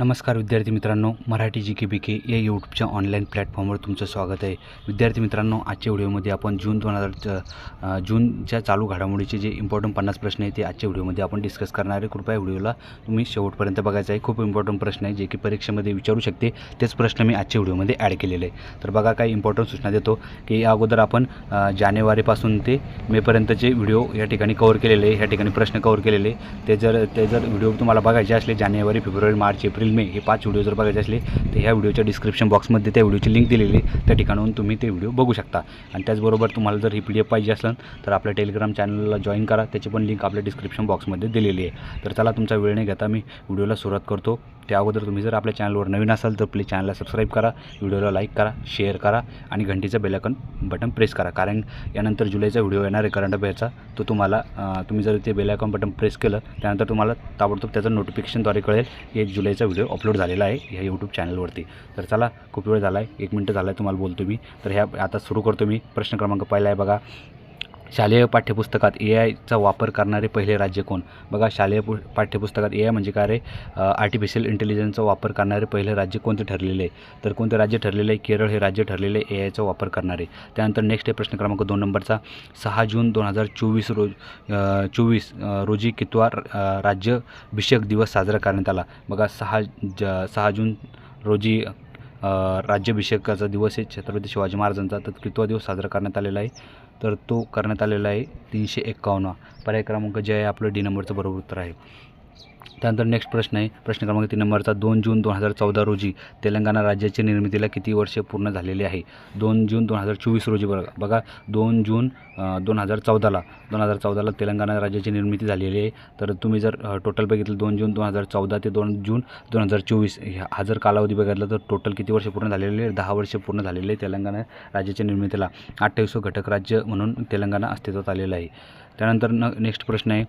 नमस्कार विद्यार्थी मित्रांनो मराठी जी के बी के या यूट्यूबच्या ऑनलाईन प्लॅटफॉर्मवर तुमचं स्वागत आहे. विद्यार्थी मित्रांनो आजच्या व्हिडिओमध्ये आपण जून दोन हजार जूनच्या चालू घडामोडीचे जे इम्पॉर्टंट पन्नास प्रश्न आहे ते आजच्या व्हिडिओमध्ये आपण डिस्कस करणार आहे. कृपया व्हिडिओला तुम्ही शेवटपर्यंत बघायचं आहे. खूप इम्पॉर्टंट प्रश्न आहे जे की परीक्षेमध्ये विचारू शकते. तेच प्रश्न मी आजच्या व्हिडिओमध्ये ॲड केलेले आहे. तर बघा काही इम्पॉर्टंट सूचना देतो की या अगोदर आपण जानेवारीपासून ते मेपर्यंतचे व्हिडिओ या ठिकाणी कवर केलेले आहे या ठिकाणी प्रश्न कवर केलेले. ते जर ते जर व्हिडिओ तुम्हाला बघायचे असले जानेवारी फेब्रुवारी मार्च एप्रिल मे हे पाच व्हिडिओ जर बघायचे असले तर ह्या व्हिडिओच्या डिस्क्रिप्शन बॉक्समध्ये त्या व्हिडिओची लिंक दिलेली आहे. त्या ठिकाणाहून तुम्ही ते व्हिडिओ बघू शकता. आणि त्याचबरोबर तुम्हाला जर ही पी डी एफ पाहिजे असेल तर आपल्या टेलिग्राम चॅनलला जॉईन करा. त्याची पण लिंक आपल्या डिस्क्रिप्शन बॉक्समध्ये दिलेली आहे. तर चला तुमचा वेळ नाही घेता मी व्हिडिओला सुरुवात करतो. त्या अगोदर तुम्ही जर आपल्या चॅनलवर नवीन असाल तर प्लीज चॅनलला सबस्क्राईब करा व्हिडिओला लाईक करा शेअर करा आणि घंटीचं बेलकन बटन प्रेस करा. कारण यानंतर जुलैचा व्हिडिओ येणार आहे करंट अफेअरचा तो तुम्हाला तुम्ही जर ते बेलायकॉन बटन प्रेस केलं त्यानंतर तुम्हाला ताबडतोब त्याचं नोटिफिकेशनद्वारे कळेल की एक जुलैचा व्हिडिओ अपलोड झालेला आहे ह्या यूट्यूब चॅनलवरती तर चला खूप वेळ झाला आहे एक मिनटं झाला आहे तुम्हाला बोलतो मी. तर ह्या आता सुरू करतो मी. प्रश्न क्रमांक पहिला आहे बघा. शालेय पाठ्यपुस्तकात ए आयचा वापर करणारे पहिले राज्य कोण? बघा शालेय पु पाठ्यपुस्तकात ए आय म्हणजे काय रे? आर्टिफिशियल इंटेलिजन्सचा वापर करणारे पहिले राज्य कोणते ठरलेले? आहे तर कोणते राज्य ठरलेले? आहे केरळ हे राज्य ठरलेले ए आयचा वापर करणारे. त्यानंतर नेक्स्ट आहे प्रश्न क्रमांक दोन नंबरचा. सहा जून दोन हजार चोवीस रोज चोवीस रोजी कितवा अ, राज्याभिषेक दिवस साजरा करण्यात आला. बघा सहा ज सहा जून रोजी राज्याभिषेकाचा दिवस आहे. छत्रपती शिवाजी महाराजांचा तर कितवा दिवस साजरा करण्यात आलेला आहे. तर तो करण्यात आलेला आहे तीनशे एक्कावन्न पर्याय क्रमांक जे आहे आपलं डी नंबरचं बरोबर उत्तर आहे. त्यानंतर नेक्स्ट प्रश्न आहे. प्रश्न क्रमांक तीन नंबरचा दोन जून दोन हजार चौदा रोजी तेलंगणा राज्याची निर्मितीला किती वर्षे पूर्ण झालेली आहे? दोन जून दोन हजार चोवीस रोजी बघा बघा दोन जून दोन हजार चौदाला दोन हजार चौदाला तेलंगणा राज्याची निर्मिती झालेली आहे. तर तुम्ही जर टोटल बघितलं दोन जून दोन हजार चौदा ते दोन जून दोन हजार चोवीस ह्या- हा जर कालावधी बघितला तर टोटल किती वर्ष पूर्ण झालेले आहे? दहा वर्ष पूर्ण झालेले आहे तेलंगणा राज्याच्या निर्मितीला. अठ्ठावीस घटक राज्य म्हणून तेलंगणा अस्तित्वात आलेलं आहे. त्यानंतर न नेक्स्ट प्रश्न आहे.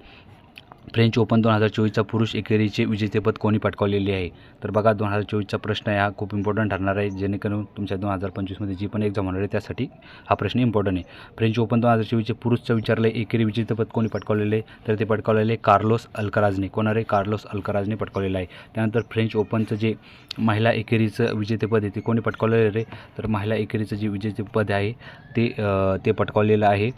फ्रेंच ओपन दोन हजार चोवीसचा पुरुष एकेरीचे विजेतेपद कोणी पटकावलेले आहे? तर बघा दोन हजार चोवीसचा प्रश्न आहे हा खूप इम्पॉर्टंट ठरणार आहे जेणेकरून तुमच्या दोन हजार पंचवीसमध्ये जी पण एक्झाम होणार आहे त्यासाठी हा प्रश्न इम्पॉर्टंट आहे. फ्रेंच ओपन दोन हजार चोवीसचे पुरुषचं विचारलं आहे एकेरी विजेतेपद कोणी पटकावलेले आहे? तर ते पटकावलेले कार्लोस अल्कराजने. कोणारे कार्लोस अल्कराजने पटकावलेलं आहे. त्यानंतर फ्रेंच ओपनचं जे महिला एकेरीचं विजेतेपद आहे ते कोणी पटकावलेलं आहे तर महिला एकेरीचं जे विजेतेपद आहे ते ते पटकावलेलं आहे.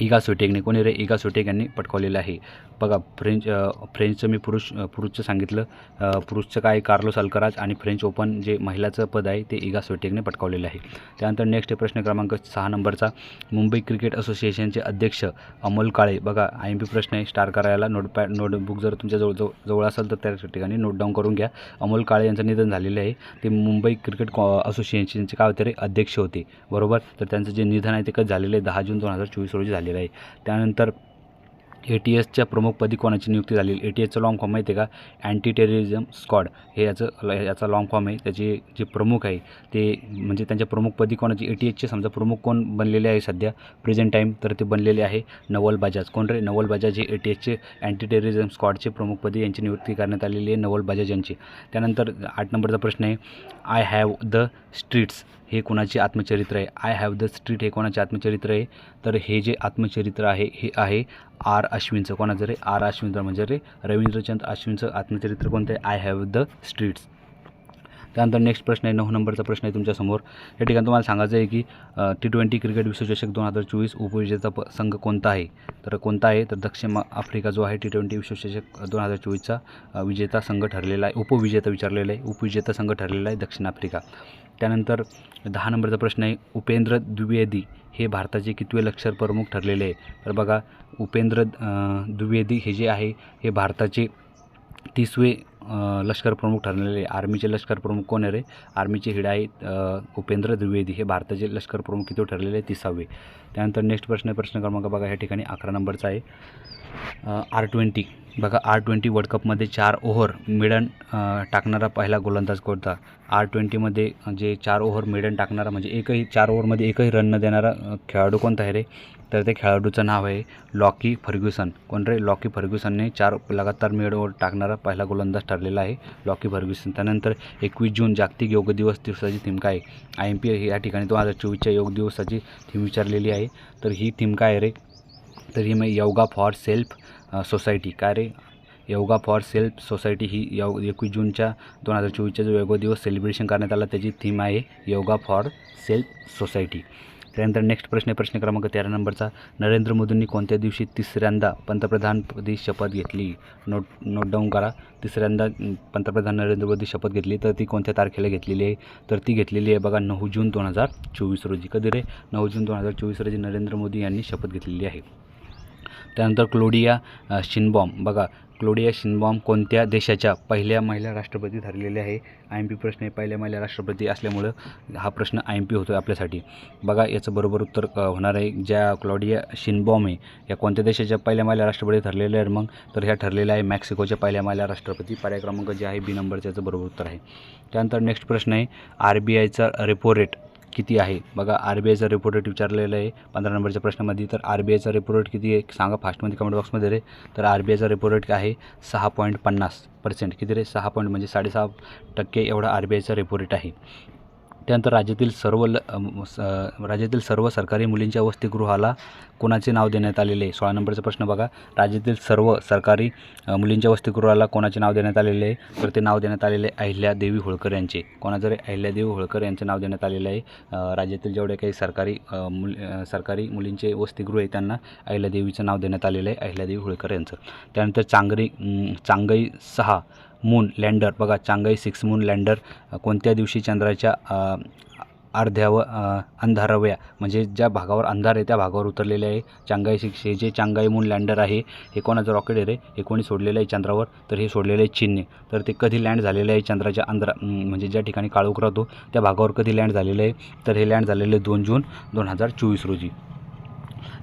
इगा सुटेकने कोणी रे इगा सुटेक यांनी पटकावलेलं आहे. बघा फ्रेंच फ्रेंचचं मी पुरुष पुरुषचं सांगितलं. पुरुषचं काय कार्लोस अल्कराज आणि फ्रेंच ओपन जे महिलाचं पद आहे ते इगा सुटेकने पटकावलेलं आहे. त्यानंतर नेक्स्ट प्रश्न क्रमांक सहा नंबरचा. मुंबई क्रिकेट असोसिएशनचे अध्यक्ष अमोल काळे. बघा आय एम पी प्रश्न आहे स्टार करायला नोटपॅड नोटबुक जर तुमच्या जवळ जवळ जवळ असेल तर त्या ठिकाणी नोट डाऊन करून घ्या. अमोल काळे यांचं निधन झालेलं आहे. ते मुंबई क्रिकेट कॉ असोसिएशनचे काय होते रे अध्यक्ष होते. बरोबर? तर त्यांचं जे निधन आहे ते कधी झालेलं आहे? दहा जून दोन हजार चोवीस रोजी झालेलं आहे. त्यानंतर ए टी एसच्या प्रमुखपदी कोणाची नियुक्ती झाली? ए टी एसचं लॉंग फॉर्म माहिती आहे का? अँटी टेररिझम स्क्वॉड हे याचं याचा लॉंग फॉर्म आहे. त्याचे जे प्रमुख आहे ते म्हणजे त्यांच्या प्रमुखपदी कोणाची? ए टी एसचे समजा प्रमुख कोण बनलेले आहे सध्या? प्रेझेंट टाईम तर ते बनलेले आहे नवल बजाज. कोण रे? नवल बजाज हे ए टी एसचे अँटी टेररिझम स्क्वॉडचे प्रमुखपदी यांची नियुक्ती करण्यात आलेली आहे नवल बजाज यांची. त्यानंतर आठ नंबरचा प्रश्न आहे आय हॅव द स्ट्रीट्स हे कोणाचे आत्मचरित्र आहे? आय हॅव द स्ट्रीट हे कोणाचे आत्मचरित्र आहे? तर हे जे आत्मचरित्र आहे हे आहे आर अश्विनचं. कोणाचं रे? आर अश्विनचं म्हणजे रे रवींद्रचंद अश्विनचं आत्मचरित्र कोणतं आहे? आय हॅव द स्ट्रीट्स त्यानंतर नेक्स्ट प्रश्न आहे नऊ नंबरचा प्रश्न आहे तुमच्यासमोर या ठिकाणी तुम्हाला सांगायचं आहे की टी ट्वेंटी क्रिकेट विश्वचषक दोन हजार चोवीस उपविजेता प संघ कोणता आहे? तर कोणता आहे? तर दक्षिण आफ्रिका जो आहे टी ट्वेंटी विश्वचषक दोन हजार चोवीसचा विजेता संघ ठरलेला आहे उपविजेता विचारलेला आहे उपविजेता संघ ठरलेला आहे दक्षिण आफ्रिका. त्यानंतर दहा नंबरचा प्रश्न आहे उपेंद्र द्विवेदी हे भारताचे कितवे लष्कर प्रमुख ठरलेले आहे? तर बघा उपेंद्र द्विवेदी हे जे आहे हे भारताचे तीसवे लष्करप्रमुख लष्कर प्रमुख ठरलेले आहे. आर्मीचे लष्कर प्रमुख कोण आहे रे? आर्मीचे हिडा आहेत उपेंद्र द्विवेदी. हे भारताचे लष्कर प्रमुख किती ठरलेले? आहे तिसावे. त्यानंतर नेक्स्ट प्रश्न प्रश्न क्रमांक बघा या ठिकाणी अकरा नंबरचा आहे. आर ट्वेंटी बघा आर ट्वेंटी वर्ल्ड कपमध्ये चार ओव्हर मिडन टाकणारा पहिला गोलंदाज कोणता? आर ट्वेंटीमध्ये जे चार ओव्हर मिडन टाकणारा म्हणजे एकही चार ओव्हरमध्ये एकही रन न देणारा खेळाडू कोणता आहे रे? तर ते खेळाडूचं नाव आहे लॉकी फर्ग्युसन कोण रे? लॉकी फर्ग्युसनने चार लगातार मिड ओव्हर टाकणारा पहिला गोलंदाज ठरलेला आहे लॉकी फर्ग्युसन त्यानंतर एकवीस जून जागतिक योग दिवस दिवसाची थीम काय आहे? आय एम पी या ठिकाणी दोन हजार चोवीसच्या योग दिवसाची थीम विचारलेली आहे. तर ही थीम काय आहे रे? तर ही मग योगा फॉर सेल्फ सोसायटी काय रे? योगा फॉर सेल्फ सोसायटी ही यो एकवीस जूनच्या दोन हजार चोवीसचा जो योगा दिवस सेलिब्रेशन करण्यात आला त्याची थीम आहे योगा फॉर सेल्फ सोसायटी त्यानंतर नेक्स्ट प्रश्न आहे प्रश्न क्रमांक तेरा नंबरचा. नरेंद्र मोदींनी कोणत्या दिवशी तिसऱ्यांदा पंतप्रधानपदी शपथ घेतली? नोट नोट डाऊन करा. तिसऱ्यांदा पंतप्रधान नरेंद्र मोदी शपथ घेतली तर ती कोणत्या तारखेला घेतलेली आहे? तर ती घेतलेली आहे बघा नऊ जून दोन हजार चोवीस रोजी. कधी रे? नऊ जून दोन हजार चोवीस रोजी नरेंद्र मोदी यांनी शपथ घेतलेली आहे. त्यानंतर क्लोडिया शिनबॉम. बघा क्लोडिया शिनबॉम कोणत्या देशाच्या पहिल्या महिला राष्ट्रपती ठरलेल्या आहे? आय एम पी प्रश्न आहे पहिल्या महिला राष्ट्रपती असल्यामुळं हा प्रश्न आय एम पी होतो आहे आपल्यासाठी. बघा याचं बरोबर उत्तर होणार आहे. ज्या क्लॉडिया शिनबॉम आहे या कोणत्या देशाच्या पहिल्या महिला राष्ट्रपती ठरलेल्या आहेत मग? तर ह्या ठरलेल्या आहे मेक्सिकोच्या पहिल्या महिला राष्ट्रपती. पर्याय क्रमांक जे आहे बी नंबरचं याचं बरोबर उत्तर आहे. त्यानंतर नेक्स्ट प्रश्न आहे. आर बी आयचा रेपो रेट किती आहे? बघा आर बी आयचा रेपो रेट विचारलेलं आहे पंधरा नंबरच्या प्रश्नामध्ये. तर आर बी आयचा रेपो रेट किती आहे? सांगा फास्टमध्ये कमेंट बॉक्समध्ये रे. तर आर बी आयचा रेपो रेट आहे सहा पॉईंट पन्नास पर्सेंट किती रे? सहा पॉईंट म्हणजे साडेसहा टक्के एवढा आर बी आयचा रेपो रेट आहे. त्यानंतर राज्यातील सर्व ल स राज्यातील सर्व सरकारी मुलींच्या वसतिगृहाला कोणाचे नाव देण्यात आलेले आहे? सोळा नंबरचा प्रश्न बघा. राज्यातील सर्व सरकारी मुलींच्या वसतिगृहाला कोणाचे नाव देण्यात आलेले आहे? तर ते नाव देण्यात आलेले आहे अहिल्यादेवी होळकर यांचे. कोणाचं अहिल्यादेवी होळकर यांचे नाव देण्यात आलेलं आहे राज्यातील जेवढे काही सरकारी मुल सरकारी मुलींचे वसतिगृह आहे त्यांना अहिल्यादेवीचं नाव देण्यात आलेलं आहे अहिल्यादेवी होळकर यांचं. त्यानंतर चांगरी चांगई सहा मून लँडर बघा चांगई सिक्स मून लँडर कोणत्या दिवशी चंद्राच्या अर्ध्यावर अंधाराव्या म्हणजे ज्या भागावर अंधार आहे त्या भागावर उतरलेले आहे. चांगाई सिक्स हे जे चांगाई मून लँडर आहे हे कोणाचं रॉकेट आहे रे? हे कोणी सोडलेलं आहे चंद्रावर तर हे सोडलेलं आहे चीनने. तर ते कधी लँड झालेलं आहे चंद्राच्या अंधरा म्हणजे ज्या ठिकाणी काळोख राहतो त्या भागावर कधी लँड झालेलं आहे? तर हे लँड झालेलं आहे दोन जून दोन हजार चोवीस रोजी.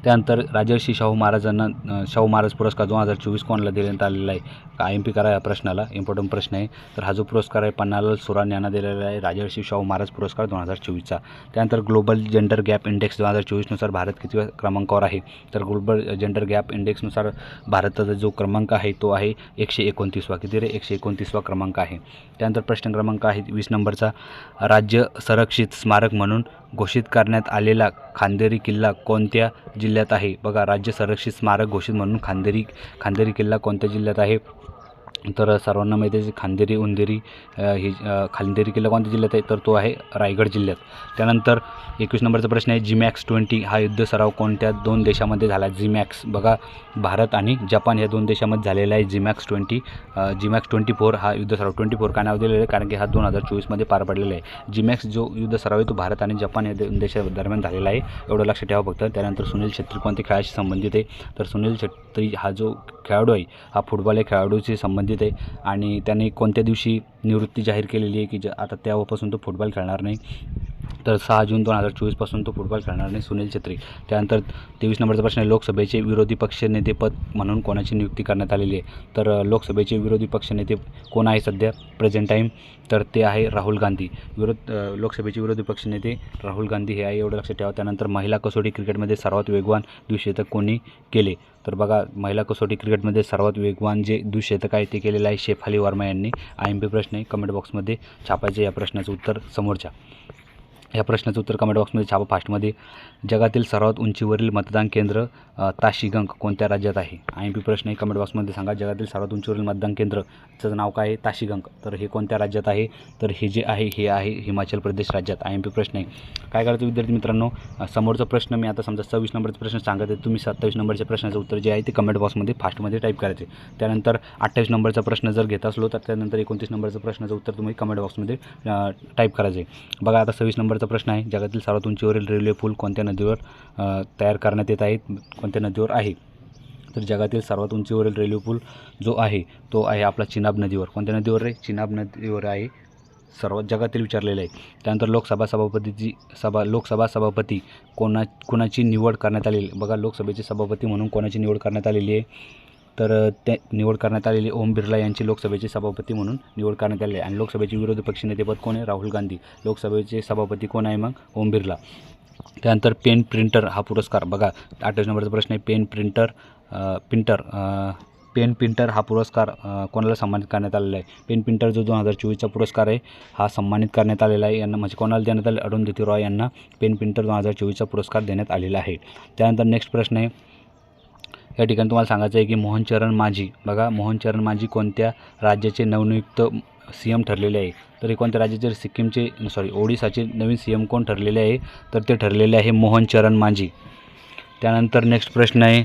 त्यानंतर राजर्षी शाहू महाराजांना शाहू महाराज पुरस्कार दोन हजार चोवीस कोणाला देण्यात आलेला आहे? आय एम पी करा या प्रश्नाला? इम्पॉर्टंट प्रश्न आहे. तर हा जो पुरस्कार आहे पन्नालाल सुरान यांना दिलेला आहे राजर्षी शाहू महाराज पुरस्कार दोन हजार चोवीसचा. त्यानंतर ग्लोबल जेंडर गॅप इंडेक्स दोन हजार चोवीसनुसार भारत किती क्रमांकावर आहे? तर ग्लोबल जेंडर गॅप इंडेक्सनुसार भारताचा जो क्रमांक आहे तो आहे एकशे एकोणतीसवा. किती रे? एकशे एकोणतीसवा क्रमांक आहे. त्यानंतर प्रश्न क्रमांक आहे वीस नंबरचा. राज्य संरक्षित स्मारक म्हणून घोषित करण्यात आलेला खांदेरी किल्ला कोणत्या जिल्ह्यात आहे. बघा राज्य संरक्षित स्मारक घोषित म्हणून खांदेरी खांदेरी किल्ला कोणत्या जिल्ह्यात आहे? तर सर्वांना माहिती आहे खांदेरी उंदेरी ही खांदेरी किल्ला कोणत्या जिल्ह्यात आहे? तर तो आहे रायगड जिल्ह्यात. त्यानंतर एकवीस नंबरचा प्रश्न आहे जिमॅक्स ट्वेंटी हा युद्ध सराव कोणत्या दोन देशामध्ये झाला? जिमॅक्स बघा भारत आणि जपान या दोन देशामध्ये झालेला आहे JIMEX twenty JIMEX twenty four हा युद्ध सराव ट्वेंटी फोर का नाव दिलेलं आहे? कारण की हा दोन हजार चोवीसमध्ये पार पडलेला आहे. जिमॅक्स जो युद्ध सराव आहे तो भारत आणि जपान या दोन देशादरम्यान झालेला आहे. एवढं लक्षात ठेवा फक्त. त्यानंतर सुनील छेत्री कोणत्या खेळाशी संबंधित आहे? तर सुनील छेत्री हा जो खेळाडू आहे हा फुटबॉल या खेळाडूशी संबंधित आहे आणि त्याने कोणत्या दिवशी निवृत्ती जाहीर केलेली आहे की ज आता तेव्हापासून तो फुटबॉल खेळणार नाही. तर सहा जून दोन हजार चोवीसपासून तो फुटबॉल खेळणार नाही सुनील छेत्री. त्यानंतर तेवीस नंबरचा प्रश्न आहे लोकसभेचे विरोधी पक्षनेतेपद म्हणून कोणाची नियुक्ती करण्यात आलेली आहे? तर लोकसभेचे विरोधी पक्षनेते कोण आहे सध्या? प्रेझेंट टाईम तर ते आहे राहुल गांधी. विरोध लोकसभेचे विरोधी पक्षनेते राहुल गांधी हे आहे एवढं लक्षात ठेवा. त्यानंतर महिला कसोटी क्रिकेटमध्ये सर्वात वेगवान द्विशतक कोणी केले? तर बघा महिला कसोटी क्रिकेटमध्ये सर्वात वेगवान जे द्विशतक आहे ते केलेलं आहे शेफाली वर्मा यांनी. आय एम पी प्रश्न आहे. कमेंट बॉक्समध्ये छापायचे या प्रश्नाचं उत्तर समोरच्या. या प्रश्नाचं उत्तर कमेंट बॉक्समध्ये छापा फास्टमध्ये जगातील सर्वात उंचीवरील मतदान केंद्र अ, कोणत्या राज्यात आहे? आय एम पी प्रश्न आहे कमेंट बॉक्समध्ये सांगा. जगातील सर्वात उंचीवरील मतदान केंद्रचं नाव काय आहे? ताशिगंग. तर हे कोणत्या राज्यात आहे? तर हे जे आहे हे आहे हिमाचल प्रदेश राज्यात. आय एम पी प्रश्न आहे काय करायचं विद्यार्थी मित्रांनो? समोरचा प्रश्न मी आता समजा सव्वीस नंबरचा प्रश्न सांगत आहे तुम्ही सत्तावीस नंबरच्या प्रश्नाचं उत्तर जे आहे ते कमेंट बॉक्समध्ये फास्टमध्ये टाईप करायचे. त्यानंतर अठ्ठावीस नंबरचा प्रश्न जर घेत असलो तर त्यानंतर एकोणतीस नंबरचा प्रश्नाचं उत्तर तुम्ही कमेंट बॉक्समध्ये टाईप करायचे. बघा आता सव्वीस नंबरचा प्रश्न आहे. जगातील सर्वात उंचीवरील रेल्वे पूल कोणत्या नदीवर तयार करण्यात येत आहेत कोणत्या नदीवर आहे? तर जगातील सर्वात उंचीवरील रेल्वे पूल जो आहे तो आहे आपला चिनाब नदीवर. कोणत्या नदीवर रे? चिनाब नदीवर आहे. सर्वात जगातील विचारलेलं आहे. त्यानंतर लोकसभा सभापतीची सभा लोकसभा सभापती कोणा कोणाची निवड करण्यात आलेली बघा लोकसभेचे सभापती म्हणून कोणाची निवड करण्यात आलेली आहे? तर त्या निवड करण्यात आलेली ओम बिर्ला यांची लोकसभेचे सभापती म्हणून निवड करण्यात आली आहे. आणि लोकसभेचे विरोधी पक्षनेतेपद कोण आहे? राहुल गांधी. लोकसभेचे सभापती कोण आहे मग? ओम बिर्ला. त्यानंतर पेन प्रिंटर हा पुरस्कार. बघा अठ्ठावीस नंबरचा प्रश्न आहे. Pen printer printer pen printer हा पुरस्कार कोणाला सन्मानित करण्यात आलेला आहे? पेन प्रिंटर जो दोन हजार चोवीसचा पुरस्कार आहे हा सन्मानित करण्यात आलेला आहे. यांना म्हणजे कोणाला देण्यात आले? अरुंधती रॉय यांना पेन प्रिंटर दोन हजार चोवीसचा पुरस्कार देण्यात आलेला आहे. त्यानंतर नेक्स्ट प्रश्न आहे. या ठिकाणी तुम्हाला सांगायचं आहे की मोहनचरण माझी. बघा मोहनचरण माझी कोणत्या राज्याचे नवनियुक्त सी एम ठरलेले आहे? तर हे कोणत्या राज्याचे? सिक्कीमचे सॉरी ओडिसाचे नवीन सी एम कोण ठरलेले आहे? तर ते ठरलेले आहे मोहनचरण माझी. त्यानंतर नेक्स्ट प्रश्न आहे.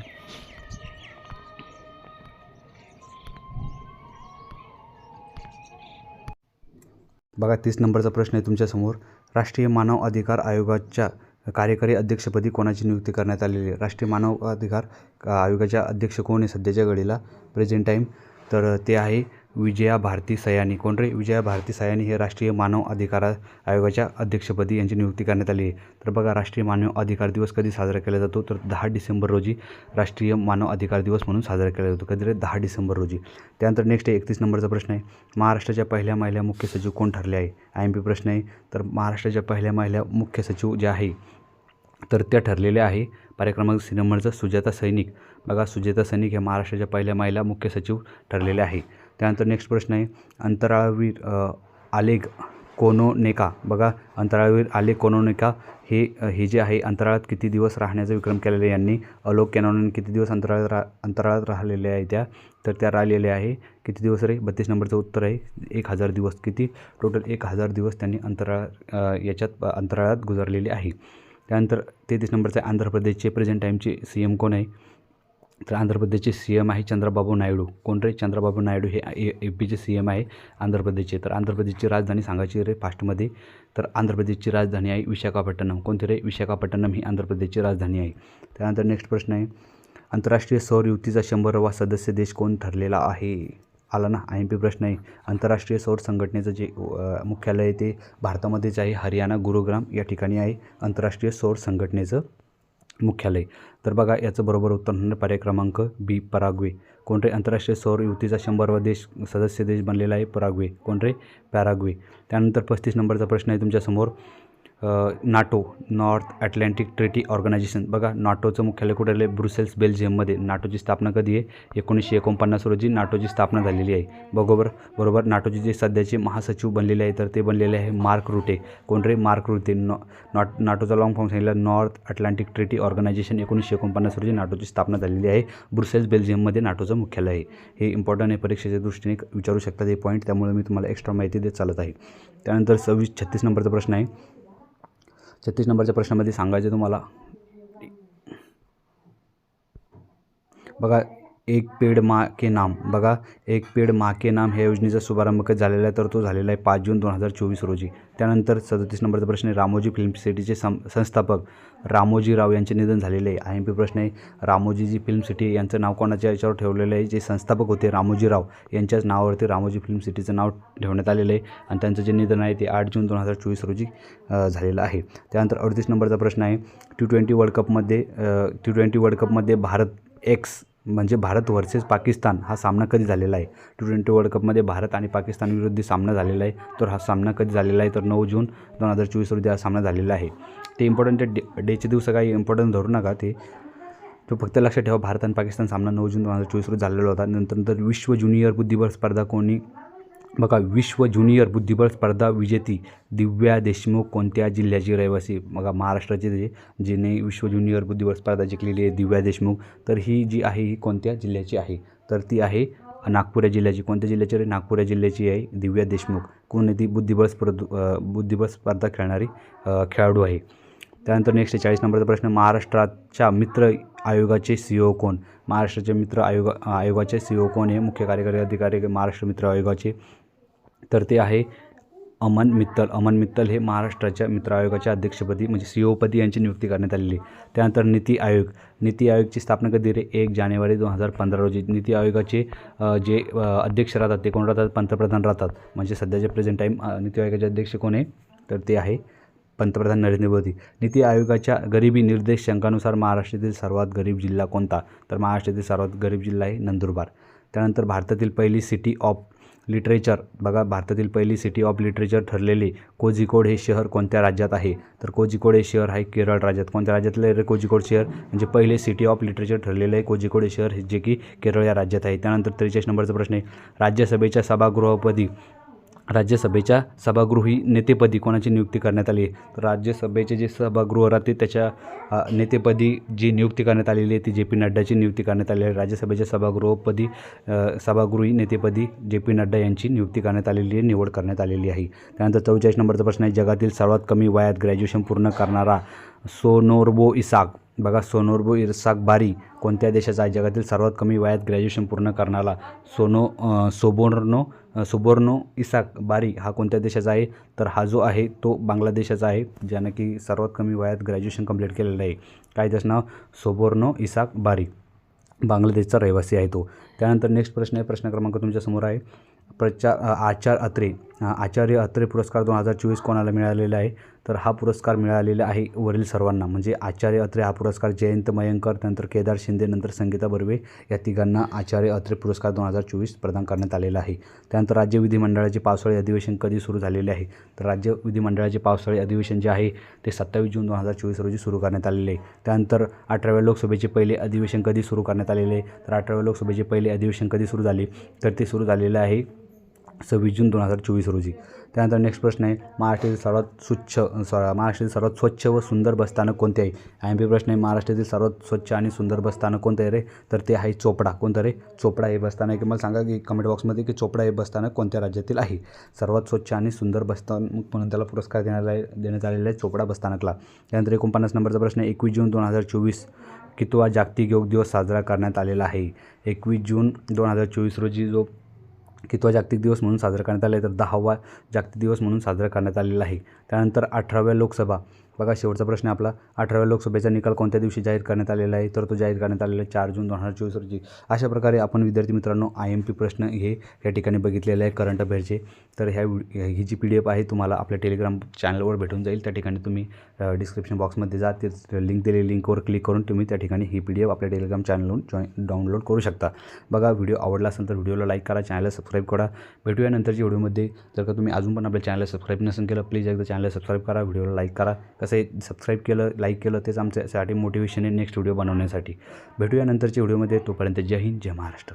बघा तीस नंबरचा प्रश्न आहे तुमच्यासमोर. राष्ट्रीय मानव अधिकार आयोगाच्या कार्यकारी अध्यक्षपदी कोणाची नियुक्ती करण्यात आलेली? आहे राष्ट्रीय मानवाधिकार आयोगाच्या अध्यक्ष कोण आहे सध्याच्या घडीला? प्रेझेंट टाईम तर ते आहे विजया भारती सयानी. कोण रे? विजया भारती सयानी हे राष्ट्रीय मानव अधिकार आयोगाच्या अध्यक्षपदी यांची नियुक्ती करण्यात आली आहे. तर बघा राष्ट्रीय मानव अधिकार दिवस कधी साजरा केला जातो? तर दहा डिसेंबर रोजी राष्ट्रीय मानव अधिकार दिवस म्हणून साजरा केला जातो. कधी रे? दहा डिसेंबर रोजी. त्यानंतर नेक्स्ट आहे एकतीस नंबरचा प्रश्न आहे. महाराष्ट्राच्या पहिल्या महिला मुख्य सचिव कोण ठरले आहे? आय एम पी प्रश्न आहे. तर महाराष्ट्राच्या पहिल्या महिला मुख्य सचिव ज्या आहे तर त्या ठरलेल्या आहे. पर्याय क्रमांक सी नंबरचा सुजाता सैनिक. बघा सुजाता सैनिक हे महाराष्ट्राच्या पहिल्या महिला मुख्य सचिव ठरलेल्या आहे. त्यानंतर नेक्स्ट प्रश्न आहे. अंतराळवीर आलेख आलेग कोनोनेका. बघा अंतराळवीर आले कोनोनेका हे हे जे आहे अंतराळात किती दिवस राहण्याचा विक्रम केलेला आहे यांनी. अलोक कॅनॉनने किती दिवस अंतराळात रा अंतराळात राहिलेल्या आहे त्या? तर त्या राहिलेल्या आहे. किती दिवस रे? बत्तीस नंबरचं उत्तर आहे. एक हजार दिवस किती? टोटल एक हजार दिवस त्यांनी अंतराळ याच्यात अंतराळात गुजारलेले आहे. त्यानंतर तेहतीस नंबरचं आहे आंध्र प्रदेशचे प्रेझेंट टाईमचे सी एम कोण आहे? तर आंध्र प्रदेशचे सी एम आहे चंद्रबाबू नायडू. कोण रे? चंद्रबाबू नायडू हे ए पीचे सी एम आहे आंध्र प्रदेशचे. तर आंध्र प्रदेशची राजधानी सांगायची रे फास्टमध्ये तर आंध्र प्रदेशची राजधानी आहे विशाखापट्टणम. कोणती रे? विशाखापट्टणम ही आंध्र प्रदेशची राजधानी आहे. त्यानंतर नेक्स्ट प्रश्न आहे. आंतरराष्ट्रीय सौर युतीचा शंभरवा सदस्य देश कोण ठरलेला आहे? आला ना? आय एम पी प्रश्न आहे आंतरराष्ट्रीय सौर संघटनेचं जे मुख्यालय आहे ते भारतामध्येच आहे हरियाणा गुरुग्राम या ठिकाणी आहे आंतरराष्ट्रीय सौर संघटनेचं मुख्यालय. तर बघा याचं बरोबर उत्तर होणार पर्याय क्रमांक बी पराग्वे. कोण रे? आंतरराष्ट्रीय सौर युतीचा शंभरवा देश सदस्य देश बनलेला आहे पराग्वे. कोण रे? पॅराग्वे. त्यानंतर पस्तीस नंबरचा प्रश्न आहे तुमच्यासमोर. NATO North Atlantic treaty organisation. बघा नाटोचं मुख्यालय कुठे आहे ब्रुसेल्स बेल्जियममध्ये. नाटोची स्थापना कधी आहे? एकोणीसशे एकोणपन्नास रोजी नाटोची स्थापना झालेली आहे. बरोबर बरोबर? नाटोचे जे सध्याचे महासचिव बनलेले आहे तर ते बनलेले आहे मार्क रुटे. कोण रे? Mark Rutte. नॉ नॉट नाटोचा लॉंग फॉर्म सांगितलं. नॉर्थ अटलांटिक ट्रेटी ऑर्गनायझेशन एकोणीसशे एकोणपन्नास रोजी नाटोची स्थापना झालेली आहे. ब्रुसेल्स बेल्जियममध्ये नाटोचं मुख्यालय आहे. हे इम्पॉर्टंट आहे परीक्षेच्या दृष्टीने. विचारू शकतात हे पॉईंट त्यामुळे मी तुम्हाला एक्स्ट्रा माहिती देत चालत आहे. त्यानंतर सव्वीस छत्तीस नंबरचा प्रश्न आहे. छत्तीस नंबरच्या प्रश्नामध्ये सांगायचं तुम्हाला. बघा एक पेड मा के नाम. बघा एक पेड मा के नाम ह्या योजनेचा शुभारंभ कधी झालेला आहे? तर तो झालेला आहे पाच जून दोन हजार चोवीस रोजी. त्यानंतर सदतीस नंबरचा प्रश्न आहे रामोजी फिल्म सिटीचे सं संस्थापक रामोजी राव यांचे निधन झालेले आहे. आय एम पी प्रश्न आहे रामोजीजी फिल्म सिटी यांचं नाव कोणाच्या याच्यावर ठेवलेलं आहे? जे संस्थापक होते रामोजी राव यांच्याच नावावरती रामोजी फिल्म सिटीचं नाव ठेवण्यात आलेलं आहे आणि त्यांचं जे निधन आहे ते आठ जून दोन हजार चोवीस रोजी झालेलं आहे. त्यानंतर अडतीस नंबरचा प्रश्न आहे टी ट्वेंटी वर्ल्ड कपमध्ये टी ट्वेंटी वर्ल्ड कपमध्ये भारत एक्स म्हणजे भारत वर्सेस पाकिस्तान हा सामना कधी झालेला आहे? टी ट्वेंटी वर्ल्ड कपमध्ये भारत आणि पाकिस्तान विरुद्ध सामना झालेला आहे. तर हा सामना कधी झालेला आहे? तर नऊ जून दोन हजार चोवीस रोजी हा सामना झालेला आहे. ते इम्पॉर्टंट डे डेचे दिवस काही इम्पॉर्टंट धरू नका ते. तो फक्त लक्षात ठेवा भारत आणि पाकिस्तान सामना नऊ जून दोन हजार चोवीस रोजी झालेला होता. नंतर नंतर विश्व ज्युनियर बुद्धिबळ स्पर्धा कोणी बघा विश्व ज्युनियर बुद्धिबळ स्पर्धा विजेती दिव्या देशमुख कोणत्या जिल्ह्याची रहिवासी? बघा महाराष्ट्राचे जे जिने विश्व ज्युनियर बुद्धिबळ स्पर्धा जिंकलेली आहे दिव्या देशमुख तर ही जी आहे ही कोणत्या जिल्ह्याची आहे? तर ती आहे नागपूर या जिल्ह्याची. कोणत्या जिल्ह्याची आहे नागपूर या जिल्ह्याची आहे दिव्या देशमुख. कोण आहे ती? बुद्धिबळ स्पर्ध बुद्धिबळ स्पर्धा खेळणारी खेळाडू आहे. त्यानंतर नेक्स्ट चाळीस नंबरचा प्रश्न महाराष्ट्राच्या मित्र आयोगाचे सी ओ कोण? महाराष्ट्राचे मित्र आयोग आयोगाचे सी ओ कोण हे? मुख्य कार्यकारी अधिकारी महाराष्ट्र मित्र आयोगाचे तर ते आहे अमन मित्तल. अमन मित्तल हे महाराष्ट्राच्या मित्र आयोगाच्या अध्यक्षपदी म्हणजे सी ओपदी यांची नियुक्ती करण्यात आलेली त्यानंतर नीती आयोग. नीती आयोगची स्थापना कधी रे? एक जानेवारी दोन हजार पंधरा रोजी. नीती आयोगाचे जे अध्यक्ष राहतात ते कोण राहतात? पंतप्रधान राहतात. म्हणजे सध्याचे प्रेझेंट टाईम नीती आयोगाचे अध्यक्ष कोण आहे? तर ते आहे पंतप्रधान नरेंद्र मोदी. नीती आयोगाच्या गरिबी निर्देशांकानुसार महाराष्ट्रातील सर्वात गरीब जिल्हा कोणता? तर महाराष्ट्रातील सर्वात गरीब जिल्हा आहे नंदुरबार. त्यानंतर भारतातील पहिली सिटी ऑफ लिटरेचर. बघा भारतातील पहिली सिटी ऑफ लिटरेचर ठरलेले कोझिकोड हे शहर कोणत्या राज्यात आहे? तर कोझिकोड हे शहर आहे केरळ राज्यात. कोणत्या राज्यातलं आहे रे कोझिकोड शहर? म्हणजे पहिले सिटी ऑफ लिटरेचर ठरलेलं आहे कोझिकोड हे शहर हे जे की केरळ या राज्यात आहे. त्यानंतर त्रेचाळीस नंबरचा प्रश्न आहे. राज्यसभेच्या सभागृहपदी राज्यसभेच्या सभागृही नेतेपदी कोणाची नियुक्ती करण्यात आली तर राज्यसभेचे जे सभागृह राहते त्याच्या नेतेपदी जी नियुक्ती करण्यात आलेली आहे ती जे पी नड्डाची नियुक्ती करण्यात आलेली आहे. राज्यसभेच्या सभागृहपदी सभागृही नेतेपदी जे पी नड्डा यांची नियुक्ती करण्यात आलेली आहे निवड करण्यात आलेली आहे. त्यानंतर चौचाळीस नंबरचा प्रश्न आहे जगातील सर्वात कमी वयात ग्रॅज्युएशन पूर्ण करणारा सोनोरबो इसाक बघा सोनोर्बो इरसाक बारी कोणत्या देशाचा आहे? जगातील सर्वात कमी वयात ग्रॅज्युएशन पूर्ण करणारा सोनो सोबोर्नो सुबोर्नो इसाक बारी हा कोणत्या देशाचा आहे? तर हा जो आहे तो बांगलादेशाचा आहे ज्यानं की सर्वात कमी वयात ग्रॅज्युएशन कंप्लीट केलेलं आहे. काय त्याचं नाव? सोबोर्नो इसाक बारी. बांगलादेशचा रहिवासी आहे तो. त्यानंतर नेक्स्ट प्रश्न आहे. प्रश्न क्रमांक तुमच्यासमोर आहे. प्रचार आचार अत्रे. आचार्य अत्रे पुरस्कार दोन हजार चोवीस कोणाला मिळालेला आहे? तर हा पुरस्कार मिळालेला आहे वरील सर्वांना. म्हणजे आचार्य अत्रे हा पुरस्कार जयंत मयंकर नंतर केदार शिंदे नंतर संगीता बर्वे या तिघांना आचार्य अत्रे पुरस्कार दोन हजार चोवीस प्रदान करण्यात आलेला आहे. त्यानंतर राज्य विधिमंडळाचे पावसाळी अधिवेशन कधी सुरू झालेले आहे? तर राज्य विधिमंडळाचे पावसाळी अधिवेशन जे आहे ते सत्तावीस जून दोन हजार चोवीस रोजी सुरू करण्यात आलेले आहे. त्यानंतर अठराव्या लोकसभेचे पहिले अधिवेशन कधी सुरू करण्यात आलेले आहे? तर अठराव्या लोकसभेचे पहिले अधिवेशन कधी सुरू झाले? तर ते सुरू झालेलं आहे सव्वीस जून दोन हजार चोवीस रोजी. त्यानंतर नेक्स्ट प्रश्न आहे महाराष्ट्रातील सर्वात स्वच्छ स महाराष्ट्रातील सर्वात स्वच्छ व सुंदर बसस्थानक कोणते आहे? एम पी प्रश्न आहे महाराष्ट्रातील सर्वात स्वच्छ आणि सुंदर बसस्थानक कोणते आहे रे? तर ते आहे चोपडा. कोणतं रे? चोपडा हे बसस्थानक मला सांगा की कमेंट बॉक्समध्ये की चोपडा हे बसस्थानक कोणत्या राज्यातील आहे? सर्वात स्वच्छ आणि सुंदर बसस्थानक म्हणून त्याला पुरस्कार देण्यात आहे देण्यात आलेला आहे चोपडा बसस्थानकला त्यानंतर एकोणपन्नास नंबरचा प्रश्न आहे एकवीस जून दोन हजार चोवीस कितवा जागतिक योग दिवस साजरा करण्यात आलेला आहे? एकवीस जून दोन हजार चोवीस रोजी जो कितवा जागतिक दिवस म्हणून साजरा करण्यात आला आहे. तर दहावा जागतिक दिवस म्हणून साजरा करण्यात आलेला आहे. त्यानंतर अठराव्या लोकसभा बघा शेवटचा प्रश्न आपला. अठराव्या लोकसभेचा निकाल कोणत्या दिवशी जाहीर करण्यात आलेला आहे? तर तो जाहीर करण्यात आलेला आहे चार जून दोन हजार चोवीस रोजी. अशा प्रकारे आपण विद्यार्थी मित्रांनो आय एम पी प्रश्न हे या ठिकाणी बघितलेले आहे करंट अफेअरचे तर ह्या ही जी पी डी एफ आहे तुम्हाला आपल्या टेलिग्राम चॅनलवर भेटून जाईल. त्या ठिकाणी तुम्ही डिस्क्रिप्शन बॉक्समध्ये जा. ते लिंक दिलेली लिंकवर क्लिक करून तुम्ही त्या ठिकाणी ही पी डी एफ आपल्या टेलिग्राम चॅनलवरून जॉईन डाउनलोड करू शकता. बघा व्हिडिओ आवडला असेल तर व्हिडिओला लाईक करा चॅनलला सबस्क्राईब करा. भेटूया नंतरच्या व्हिडिओमध्ये जर का तुम्ही अजून पण आपल्या चॅनलला सबस्क्राईब नसेल केलं प्लीज एकदा चॅनलला सबस्क्राईब करा व्हिडिओला लाईक करा. कसं आहे सबस्क्राईब केलं लाईक केलं तेच आमच्यासाठी मोटिवेशन आहे नेक्स्ट व्हिडिओ बनवण्यासाठी. भेटूया नंतरच्या व्हिडिओमध्ये तोपर्यंत जय हिंद जय महाराष्ट्र.